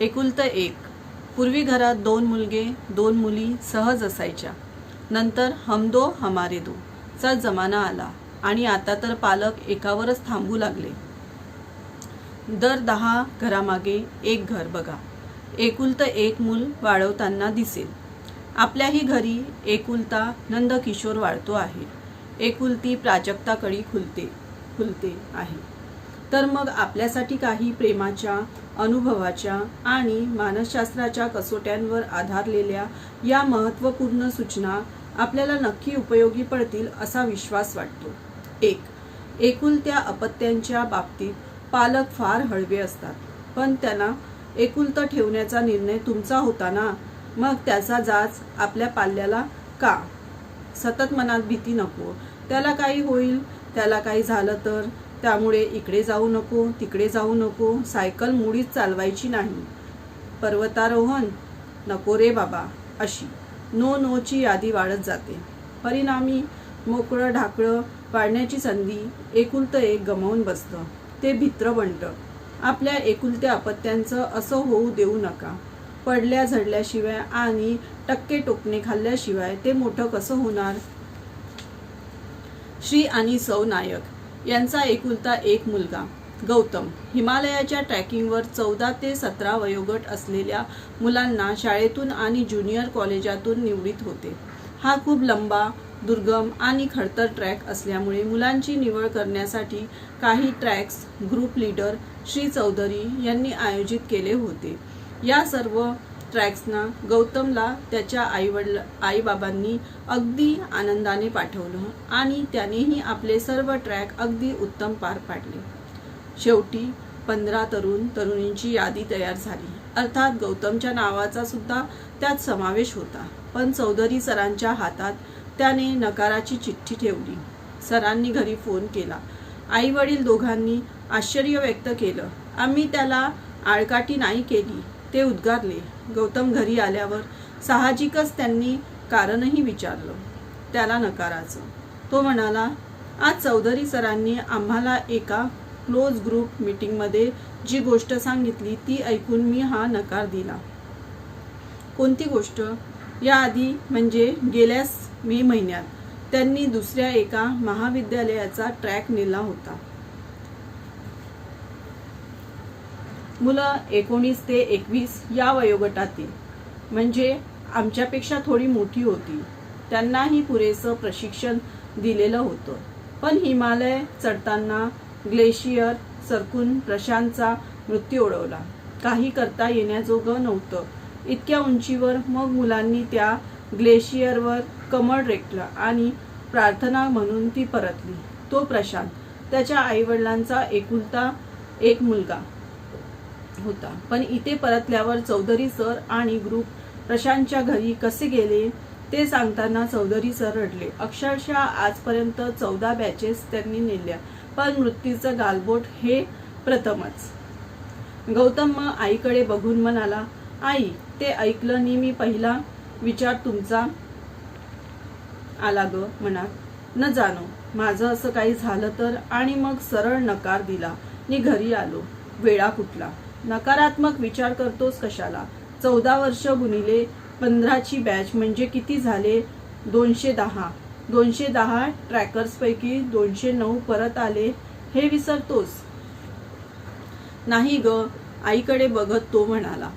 एकुलतं एक. पूर्वी घरात दोन मुलगे दोन मुली सहज असायच्या. नंतर हम दो हमारे दो चा जमाना आला आणि आता तर पालक एकावरच थांबू लागले. दर दहा घरामागे एक घर बघा. एकुलतं एक मूल वाढवताना दिसेल. आपल्याही घरी एकुलता नंदकिशोर वाढतो आहे. एकुलती प्राजक्ताकडे खुलते खुलते आहे. तर मग आपल्यासाठी काही प्रेमाच्या अनुभवाच्या आणि मानसशास्त्राच्या कसोट्यांवर आधारलेल्या या महत्त्वपूर्ण सूचना आपल्याला नक्की उपयोगी पडतील असा विश्वास वाटतो. एक एकुलत्या अपत्यांच्या बाबतीत पालक फार हळवे असतात पण त्यांना एकुलतं ठेवण्याचा निर्णय तुमचा होता ना? मग त्याचा जाच आपल्या पाल्याला का? सतत मनात भीती नको. त्याला काही होईल त्याला काही झालं तर? त्यामुळे इकडे जाऊ नको तिकडे जाऊ नको सायकल मुळीच चालवायची नाही. पर्वतारोहण नको रे बाबा अशी. नो नोची यादी वाढत जाते. परिणामी मोकळं ढाकळं वाढण्याची संधी एकुलतं एक गमावून बसतं. ते भित्र बनतं. आपल्या एकुलत्या अपत्यांचं असं होऊ देऊ नका. पडल्या झडल्याशिवाय आणि टक्के टोकणे खाल्ल्याशिवाय ते मोठं कसं होणार? श्री आणि सौ नायक. यांचा एकुलता एक मुलगा गौतम. हिमालयाच्या ट्रॅकिंगवर चौदा ते सतरा वयोगट असलेल्या मुलांना शाळेतून आणि ज्युनियर कॉलेजातून निवडीत होते. हा खूप लंबा दुर्गम आणि खडतर ट्रॅक असल्यामुळे मुलांची निवड करण्यासाठी काही tracks group leader Shri Chaudhari यांनी आयोजित केले होते. या सर्व ट्रॅक्सना गौतमला त्याच्या आईवडला आईबाबांनी अगदी आनंदाने पाठवलं आणि त्यानेही आपले सर्व ट्रॅक अगदी उत्तम पार पाडले. शेवटी पंधरा तरुण तरुणींची यादी तयार झाली. अर्थात गौतमच्या नावाचा सुद्धा त्यात समावेश होता. पण चौधरी सरांच्या हातात त्याने नकाराची चिठ्ठी ठेवली. सरांनी घरी फोन केला. आई वडील दोघांनी आश्चर्य व्यक्त केलं. आम्ही त्याला आळकाठी नाही केली. ते उद्गारले. गौतम घरी आल्यावर साहजिकच त्यांनी कारणही विचारलं. त्याला नकाराचं. तो म्हणाला आज चौधरी सरांनी आम्हाला एका क्लोज ग्रुप मीटिंगमध्ये जी गोष्ट सांगितली ती ऐकून मी हा नकार दिला. कोणती गोष्ट? याआधी म्हणजे गेल्याच मे महिन्यात. त्यांनी दुसऱ्या एका महाविद्यालयाचा ट्रॅक नेला होता. मुलं एकोणीस ते एकवीस या वयोगटातील. म्हणजे आमच्यापेक्षा थोडी मोठी होती. त्यांनाही पुरेसं प्रशिक्षण दिलेलं होतं. पण हिमालय चढताना ग्लेशियर सरकून प्रशांतचा मृत्यू ओढवला. काही करता येण्याजोगं नव्हतं. इतक्या उंचीवर मग मुलांनी त्या ग्लेशियरवर कमळ रेटलं आणि प्रार्थना म्हणून ती परतली. तो प्रशांत त्याच्या आईवडिलांचा एकुलता एक मुलगा. होता. पण इथे परतल्यावर चौधरी सर आणि ग्रुप प्रशांतच्या घरी कसे गेले ते सांगताना चौधरी सर रडले. अक्षरशः आजपर्यंत चौदा बॅचेस त्यांनी नेल्या पण मृत्यूचं गालबोट हे प्रथमच. गौतम मग आईकडे बघून म्हणाला आई ते ऐकलं नी मी पहिला विचार तुमचा आला ग मनात न जाणो माझं असं काही झालं तर आणि मग सरळ नकार दिला. मी घरी आलो. वेळा कुठला? नकारात्मक विचार करतोस कशाला? चौदा वर्ष गुणिले पंधराची बॅच म्हणजे किती झाले? दोनशे दहा. दोनशे दहा ट्रॅकर्सपैकी दोनशे नऊ परत आले. हे विसरतोस. नाही ग आईकडे बघत तो म्हणाला.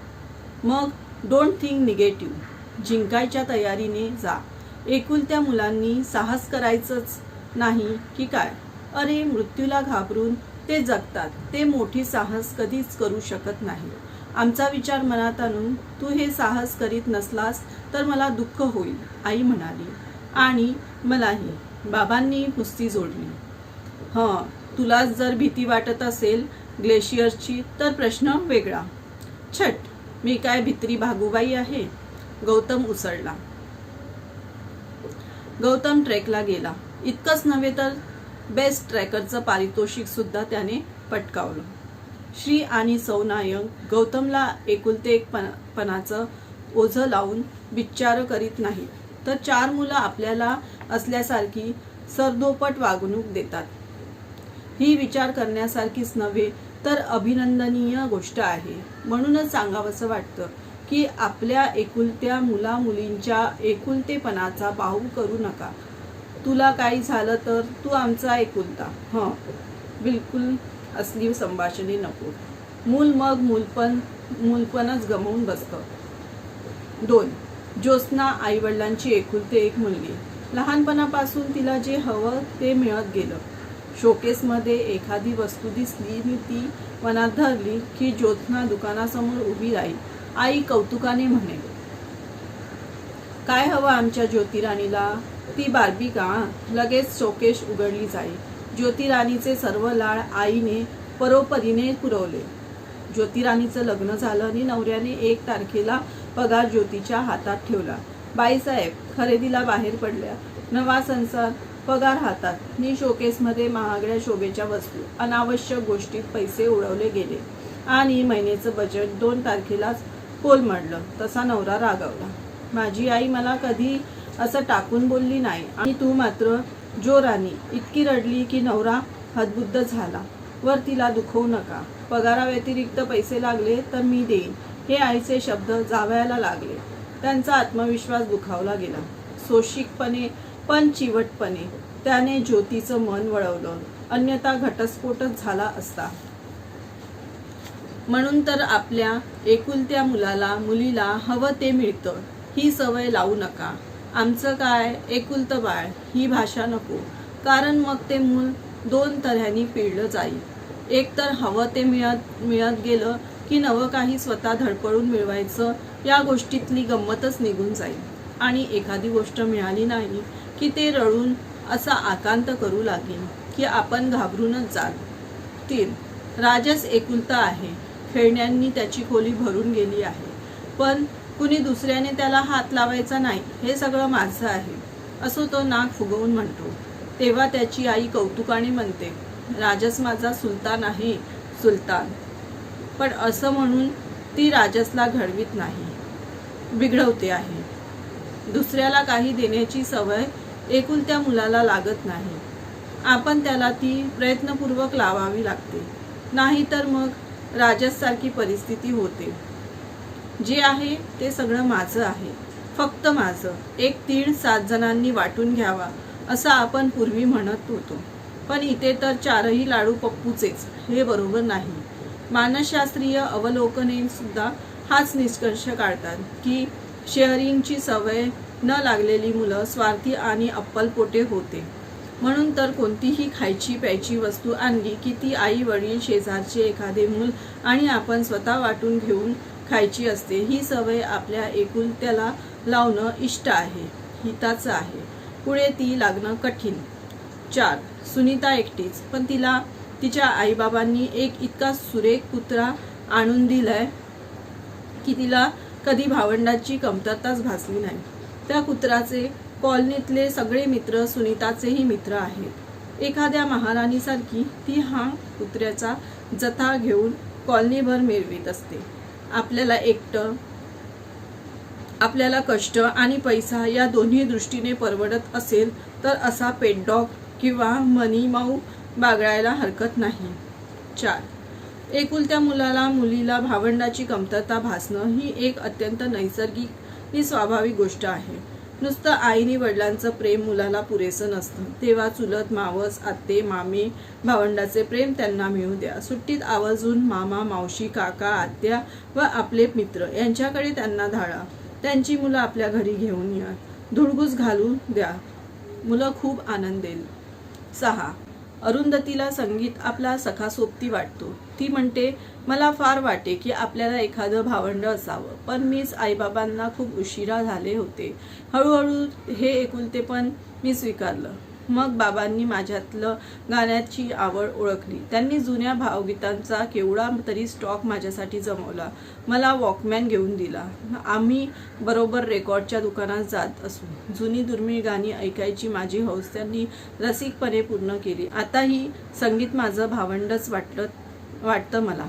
मग डोंट थिंक निगेटिव्ह जिंकायच्या तयारीने जा. एकुलत्या मुलांनी साहस करायचंच नाही की काय? अरे मृत्यूला घाबरून ते जगतात. ते मोठी साहस कधीच करू शकत नाही. आमचा विचार मनात आणून तू हे साहस करीत नसलास तर मला दुःख होईल आई म्हणाली. आणि मलाही. बाबांनी कुस्ती जोडली. हं तुलाच जर भीती वाटत असेल ग्लेशियरची तर प्रश्न वेगळा. छट मी काय भित्री भागूबाई आहे? गौतम उसळला. गौतम ट्रेकला गेला. इतकंच नव्हे तर बेस्ट ट्रॅकरचं पारितोषिकसुद्धा त्याने पटकावलं. श्री आणि सौनायक गौतमला एकुलते एक पण पणाचं ओझं लावून विचार करीत नाही तर चार मुलं आपल्याला असल्यासारखी सरदोपट वागणूक देतात. ही विचार करण्यासारखीच नव्हे तर अभिनंदनीय गोष्ट आहे. म्हणूनच सांगावंसं वाटतं की आपल्या एकुलत्या मुला मुलींच्या एकुलतेपणाचा बाहू करू नका. तुला काही झालं तर तू आमचा एकुलता हं. बिलकुल असली संभाषणे नको. मूल मग मूलपण मूलपणच गमवून बसतं. दोन. ज्योत्स्ना आईवडिलांची एकुलते एक मुलगी. लहानपणापासून तिला जे हवं ते मिळत गेलं. शोकेसमध्ये एखादी वस्तू दिसली आणि ती मनात धरली की ज्योत्स्ना दुकानासमोर उभी राहील. आई कौतुकाने म्हणे काय हवं आमच्या ज्योतिराणीला? ती बारबी का लगेच शोकेश उघडली जाई. ज्योतिराणीचे सर्व लाळ आईने परोपरीने पुरवले. ज्योतिराणीचं लग्न झालं आणि नवऱ्याने एक तारखेला पगार ज्योतीच्या हातात ठेवला. बाईसाहेब खरेदीला बाहेर पडल्या. नवा संसार पगार हातात. मी शोकेसमध्ये महागड्या शोभेच्या वस्तू अनावश्यक गोष्टीत पैसे उडवले गेले. आणि महिन्याचं बजेट दोन तारखेलाच कोलमडलं. तसा नवरा रागावला. माझी आई मला कधी असं टाकून बोलली नाही. आणि तू मात्र जोरानी इतकी रडली की नवरा हदबुद्ध झाला. वर तिला दुखवू नका. पगाराव्यतिरिक्त पैसे लागले तर मी देईन. हे आईचे शब्द जावयाला लागले. त्यांचा आत्मविश्वास दुखावला गेला. सोशिकपणे पण चिवटपणे त्याने ज्योतीचं मन वळवलं. अन्यथा घटस्फोटच झाला असता. म्हणून तर आपल्या एकुलत्या मुलाला मुलीला हवं ते मिळतं. ही सवय लावू नका. आमचं काय एकुलतं बाळ ही भाषा नको. कारण मग ते मूल दोन तऱ्हेने पिळलं जाईल. एक तर हवं ते मिळत मिळत गेलं की नवं काही स्वतः धडपडून मिळवायचं या गोष्टीतली गंमतच निघून जाईल. आणि एखादी गोष्ट मिळाली नाही की ते रडून असा आकांत करू लागेल की आपण घाबरूनच जाल. तीन राजस एकुलता आहे. खेळण्यांनी त्याची खोली भरून गेली आहे. पण कुणी दुसऱ्याने त्याला हात लावायचा नाही हे सगळं माझं आहे. असो तो नाक फुगवून म्हणतो. तेव्हा त्याची आई कौतुकाने म्हणते राजस माझा सुलतान आहे सुलतान. पण असं म्हणून ती राजसला घडवीत नाही. बिघडवते आहे. दुसऱ्याला काही देण्याची सवय एकूण त्या मुलाला लागत नाही. आपण त्याला ती प्रयत्नपूर्वक लावावी लागते. नाहीतर मग राजससारखी परिस्थिती होते. जे आहे ते सगळं माझं आहे. फक्त माझं. एक तीळ सात जणांनी वाटून घ्यावा असं आपण पूर्वी म्हणत होतो. पण इथे तर चारही लाडू पप्पूचेच हे बरोबर नाही. मानसशास्त्रीय अवलोकने सुद्धा हाच निष्कर्ष काढतात की शेअरिंगची सवय न लागलेली मुलं स्वार्थी आणि अप्पलपोटे होते. म्हणून तर कोणतीही खायची प्यायची वस्तू आणली की ती आई वडील शेजारचे एखादे मूल आणि आपण स्वतः वाटून घेऊन खायची असते ही सवय आपल्या एकुलत्याला लावणं इष्ट आहे हिताचं आहे. पुढे ती लागणं कठीण. चार सुनीता एकटीच पण तिला तिच्या आईबाबांनी एक इतका सुरेख कुत्रा आणून दिलाय की तिला कधी भावंडाची कमतरताच भासली नाही. त्या कुत्राचे कॉलनीतले सगळे मित्र सुनीताचेही मित्र आहेत. एखाद्या महाराणीसारखी ती हा कुत्र्याचा जथा घेऊन कॉलनीभर मिरवीत असते. आपल्याला एकटं आपल्याला कष्ट आणि पैसा या दोन्ही दृष्टीने परवडत असेल तर असा पेटडॉग किंवा मनी माऊ हरकत नाही. चार. एकुलत्या मुलाला मुलीला भावंडाची कमतरता भासणं ही एक अत्यंत नैसर्गिक ही स्वाभाविक गोष्ट आहे. नुसतं आईने वडिलांचं प्रेम मुलाला पुरेसं नसतं. तेव्हा चुलत मावस आत्ते मामी भावंडाचे प्रेम त्यांना मिळू द्या. सुट्टीत आवर्जून मामा मावशी काका आत्या व आपले मित्र यांच्याकडे त्यांना धाडा. त्यांची मुलं आपल्या घरी घेऊन या. धुडगूस घालून द्या. मुलं खूप आनंदेल. सहा. अरुंधतीला संगीत आपला सखा सोबती वाटतो. ती म्हणते मला फार वाटे की आपल्याला एखादं भावंड असावं. पण मीच आईबाबांना खूप उशिरा झाले होते. हळूहळू हे एकुलते पण मी स्वीकारलं. मग बाबांनी माझ्यातलं गाण्याची आवड ओळखली. त्यांनी जुन्या भावगीतांचा केवढा तरी स्टॉक माझ्यासाठी जमवला. मला वॉकमॅन घेऊन दिला. आम्ही बरोबर रेकॉर्डच्या दुकानात जात असू. जुनी दुर्मिळ गाणी ऐकायची माझी हौस त्यांनी रसिकपणे पूर्ण केली. आताही संगीत माझं भावंडच वाटलं वाटतं मला.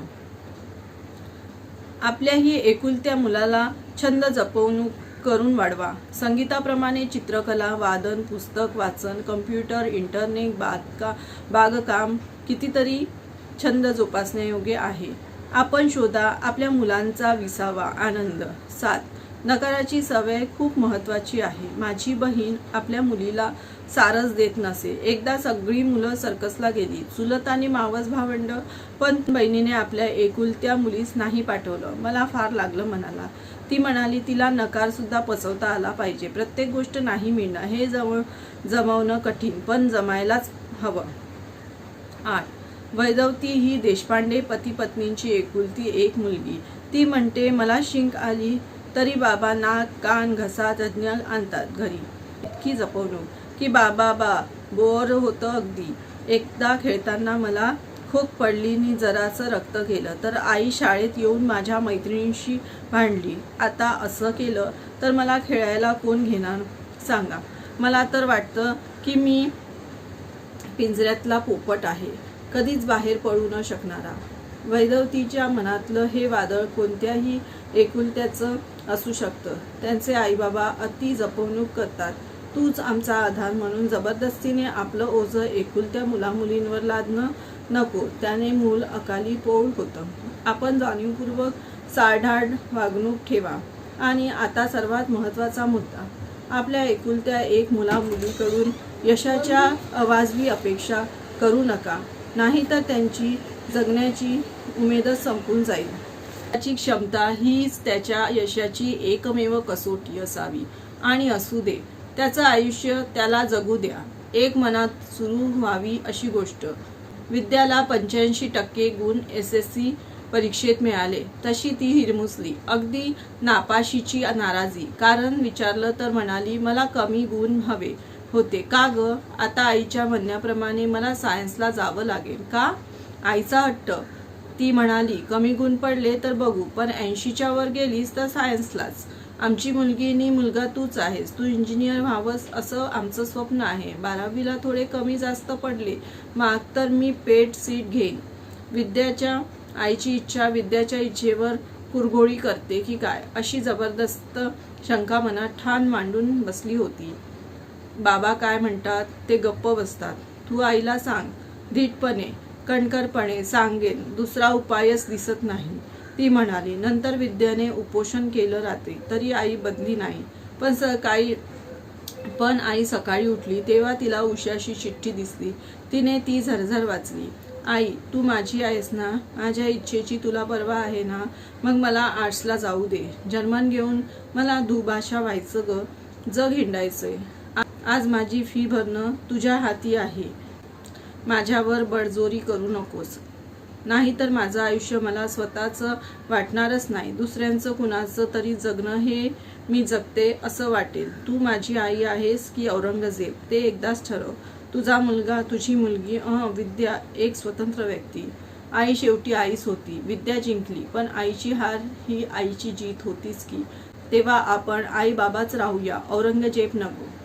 आपल्याही एकुलत्या मुलाला छंद जपवणूक करून वाढवा. संगीताप्रमाणे चित्रकला वादन पुस्तक वाचन कम्प्युटर इंटरनेट बागका बागकाम कितीतरी छंद जोपासण्यायोग्य आहे. आपण शोधा आपल्या मुलांचा विसावा आनंद. सात नकाराची सवय खूप महत्वाची आहे. माझी बहीण आपल्या मुलीला सारस देत नसे. एकदा सगळी मुलं सर्कसला गेली. चुलत आणि मावस भावंड पण बहिणीने आपल्या एकुलत्या मुलीस नाही पाठवलं. मला फार लागलं मनाला. ती म्हणाली तिला नकारसुद्धा पचवता आला पाहिजे. प्रत्येक गोष्ट नाही मिळणं हे जवळ जमवणं कठीण पण जमायलाच हवं. आठ. वैदवती ही देशपांडे पती पत्नींची एकुलती एक मुलगी. ती म्हणते मला शिंक आली तरी बाबा नाक कान घसा तज्ज्ञ आणतात घरी. इतकी जपवणूक की बाबा बा बोर होतं अगदी. एकदा खेळताना मला खोक पडली आणि जरासं रक्त गेलं. तर आई शाळेत येऊन माझ्या मैत्रिणींशी भांडली. आता असं केलं तर मला खेळायला कोण घेणार? सांगा. मला तर वाटतं की मी पिंजऱ्यातला पोपट आहे. कधीच बाहेर पडू न शकणारा. वैदवतीच्या मनातलं हे वादळ कोणत्याही एकुलत्याचं असू शकतं. त्यांचे आईबाबा अति जपवणूक करतात. तूच आमचा आधार म्हणून जबरदस्तीने आपलं ओझं एकुलत्या मुलामुलींवर लादणं नको. त्याने मूल अकाली पोळ होतं. आपण जाणीवपूर्वक साढाढ वागणूक ठेवा. आणि आता सर्वात महत्त्वाचा मुद्दा. आपल्या एकुलत्या एक मुलामुलीकडून यशाच्या अवाजवी अपेक्षा करू नका. नाहीतर त्यांची जगण्याची उमेदच संपून जाईल. त्याची क्षमता हीच त्याच्या यशाची एकमेव कसोटी असावी. आणि असू दे. त्याचं आयुष्य त्याला जगू द्या. एक मनात सुरू व्हावी अशी गोष्ट. विद्याला पंच्याऐंशी टक्के गुण एस एस सी परीक्षेत मिळाले. तशी ती हिरमुसली. अगदी नापाशीची नाराजी. कारण विचारलं तर म्हणाली मला कमी गुण हवे होते. का ग? आता आईच्या म्हणण्याप्रमाणे मला सायन्सला जावं लागेल का? आईचा हट्ट. ती म्हणाली कमी गुण पडले तर बघू पण ऐंशीच्या वर गेलीस तर सायन्सलाच आमची मुलगी मुलगा तूच आहेस. तू इंजिनियर व्हावंस असं आमचं स्वप्न आहे. बारावीला थोडे कमी जास्त पडले. माग तर मी पेट सीट घेईन. विद्याच्या आईची इच्छा विद्याच्या इच्छेवर कुरघोळी करते की काय? अशी जबरदस्त शंका मनात ठाण मांडून बसली होती. बाबा काय म्हणतात? ते गप्प बसतात. तू आईला सांग. धीटपणे कणकरपणे सांगेन. दुसरा उपायच दिसत नाही. ती म्हणाली नंतर विद्याने उपोषण केलं रात्री तरी आई बदली नाही. पण सकाळी पण आई सकाळी उठली तेव्हा तिला उशाशी चिठ्ठी दिसली. तिने ती झरझर वाचली. आई तू माझी आहेस ना? माझ्या इच्छेची तुला परवा आहे ना? मग मला आर्ट्सला जाऊ दे. जर्मन घेऊन मला दुभाषा व्हायचं ग. जग हिंडायचंय. आज माझी फी भरणं तुझ्या हाती आहे. माझ्यावर बडजोरी करू नकोस. नाहीतर माझं आयुष्य मला स्वतःचं वाटणारच नाही. दुसऱ्यांचं कुणाचं तरी जगणं हे मी जगते असं वाटेल. तू माझी आई आहेस की औरंगजेब? ते एकदाच ठरव. तुझा मुलगा तुझी मुलगी अह विद्या एक स्वतंत्र व्यक्ती. आई शेवटी आईच होती. विद्या जिंकली पण आईची हार ही आईची जीत होतीच की. तेव्हा आपण आई बाबाच राहूया. औरंगजेब नको.